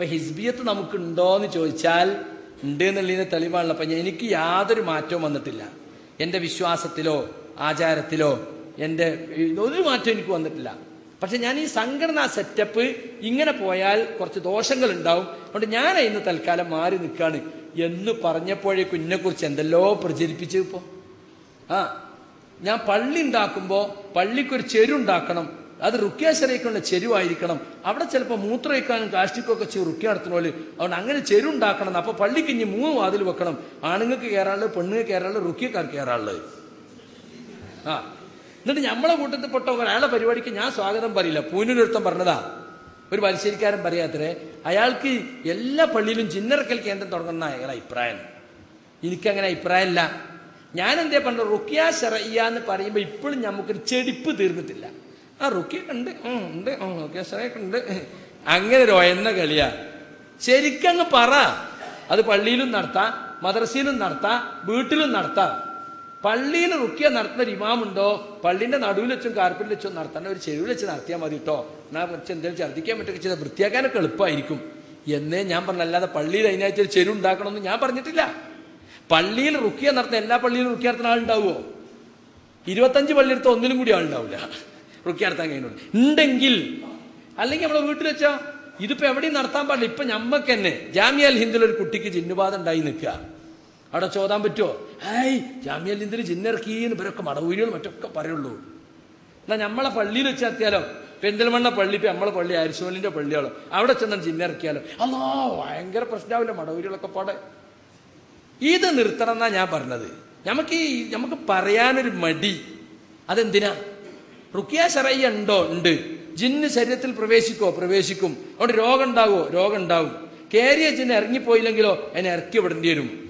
ഇപ്പൊ ഹിസ്ബിയത്ത് നമുക്ക് ഉണ്ടോന്ന് ചോദിച്ചാൽ ഉണ്ട് എന്നുള്ളതിന് തെളിവാണല്ലോ. അപ്പൊ എനിക്ക് യാതൊരു മാറ്റവും വന്നിട്ടില്ല. എന്റെ വിശ്വാസത്തിലോ ആചാരത്തിലോ എന്റെ ഒരു മാറ്റവും എനിക്ക് വന്നിട്ടില്ല. പക്ഷെ ഞാൻ ഈ സംഘടനാ സെറ്റപ്പ് ഇങ്ങനെ പോയാൽ കുറച്ച് ദോഷങ്ങൾ ഉണ്ടാവും അതുകൊണ്ട് ഞാൻ ഇന്ന് തൽക്കാലം മാറി നിൽക്കുകയാണ് എന്ന് പറഞ്ഞപ്പോഴേക്കും കുറിച്ച് എന്തെല്ലോ പ്രചരിപ്പിച്ചു ഇപ്പോ. ആ ഞാൻ പള്ളി ഉണ്ടാക്കുമ്പോൾ പള്ളിക്കൊരു ചെരുണ്ടാക്കണം അത് റുക്യാശരയ്ക്കുള്ള ചെരുവായിരിക്കണം. അവിടെ ചിലപ്പോൾ മൂത്രമൊഴിക്കാനും കാഷ്ടിക്കൊക്കെ ചെയ്ത് റുക്യ നടത്തണോൽ അതുകൊണ്ട് അങ്ങനെ ചെരുണ്ടാക്കണം അപ്പൊ പള്ളിക്ക് ഇനി മൂന്ന് വാതിൽ വെക്കണം. ആണുങ്ങൾക്ക് കയറാനുള്ളത് പെണ്ണുങ്ങൾക്ക് കയറാനുള്ളത് റുക്യക്കാർക്ക് കയറാനുള്ളത് ആ. എന്നിട്ട് നമ്മളെ കൂട്ടത്തിൽ പെട്ട ഒരാളെ പരിപാടിക്ക് ഞാൻ സ്വാഗതം പറയില്ല. പൂനൂരൊരുത്തം പറഞ്ഞതാ. ഒരു പരിശീലിക്കാരൻ പറയാത്തരേ അയാൾക്ക് എല്ലാ പള്ളിയിലും ചിന്നറക്കൽ കേന്ദ്രം തുടങ്ങുന്ന അയാളെ അഭിപ്രായം. എനിക്കങ്ങനെ അഭിപ്രായമില്ല. എന്തേ പറഞ്ഞ റുക്കിയ ഷറയ്യ എന്ന് പറയുമ്പോൾ ഇപ്പോഴും നമുക്കൊരു ചെടിപ്പ് തീർന്നിട്ടില്ല. ആ റുക്കിയൊക്കെ ഉണ്ട്. ഉണ്ട് ഓക്കെ ഉണ്ട് അങ്ങനെ ഒരു ഒയന്ന കളിയാ. ശരിക്കങ്ങ് പറ. അത് പള്ളിയിലും നടത്താം മദ്രസയിലും നടത്താം വീട്ടിലും നടത്താം. പള്ളിയിൽ റുക്കിയ നടത്തുന്ന ഒരു ഇമാമുണ്ടോ? പള്ളിന്റെ നടുവിൽ വെച്ചും കാർപ്പറ്റിൽ വെച്ചും നടത്തേണ്ട ഒരു ചെരുവിൽ വെച്ച് നടത്തിയാൽ മതി കേട്ടോ എന്നാ കുറച്ച് എന്തെങ്കിലും ഛർദ്ദിക്കാൻ പറ്റൊക്കെ ചെയ്താൽ വൃത്തിയാക്കാനൊക്കെ എളുപ്പമായിരിക്കും. എന്നേ ഞാൻ പറഞ്ഞ അല്ലാതെ പള്ളിയിൽ അതിനായിട്ട് ഒരു ചെരു ഉണ്ടാക്കണമെന്ന് ഞാൻ പറഞ്ഞിട്ടില്ല. പള്ളിയിൽ റുക്കിയ നടത്തുന്ന എല്ലാ പള്ളിയിലും റുക്കിയ നടത്തുന്ന ആളുണ്ടാവുമോ ഇരുപത്തഞ്ച് പള്ളിയെടുത്ത് ഒന്നിലും കൂടി ആളുണ്ടാവില്ല റുക്കിയ നടത്താൻ കഴിയുന്നുണ്ട്. ഉണ്ടെങ്കിൽ അല്ലെങ്കിൽ നമ്മളെ വീട്ടിൽ വെച്ചാ ഇതിപ്പോ എവിടെയും നടത്താൻ പാടില്ല. ഇപ്പൊ ഞമ്മക്ക് തന്നെ ജാമ്യാൽ ഹിന്ദിൽ ഒരു കുട്ടിക്ക് ജിന്നുബാധ ഉണ്ടായി നിൽക്കുക. അവിടെ ചോദാൻ പറ്റുമോ ഏയ് ജാമിയൽ ഹിന്ദിൽ ജിന്നിറക്കിന്ന് ഇവരൊക്കെ മടവൂരികൾ മറ്റൊക്കെ പറയുള്ളൂ. എന്നാ നമ്മളെ പള്ളിയിൽ വെച്ച് എത്തിയാലോ പെരിന്തൽമണ്ണ പള്ളി ഇപ്പൊ നമ്മളെ പള്ളി അരിശോലിന്റെ പള്ളിയാളോ അവിടെ ചെന്നാൽ ജിന്നിറക്കിയാലോ? അല്ലോ ഭയങ്കര പ്രശ്നമാവില്ല മടവൂരികളൊക്കെ പാടെ. ഇത് നിർത്തണം എന്നാ ഞാൻ പറഞ്ഞത്. നമുക്ക് ഈ നമുക്ക് പറയാനൊരു മടി. അതെന്തിനാ? റുക്കിയ ശറയ്യ ഉണ്ടോ? ഉണ്ട്. ജിന്ന് ശരീരത്തിൽ പ്രവേശിക്കോ? പ്രവേശിക്കും. അതുകൊണ്ട് രോഗം ഉണ്ടാവോ? രോഗം ഉണ്ടാവും. കേരിയ ജിന്ന് ഇറങ്ങിപ്പോയില്ലെങ്കിലോ? അതിനെ ഇറക്കി വിടേണ്ടി വരും.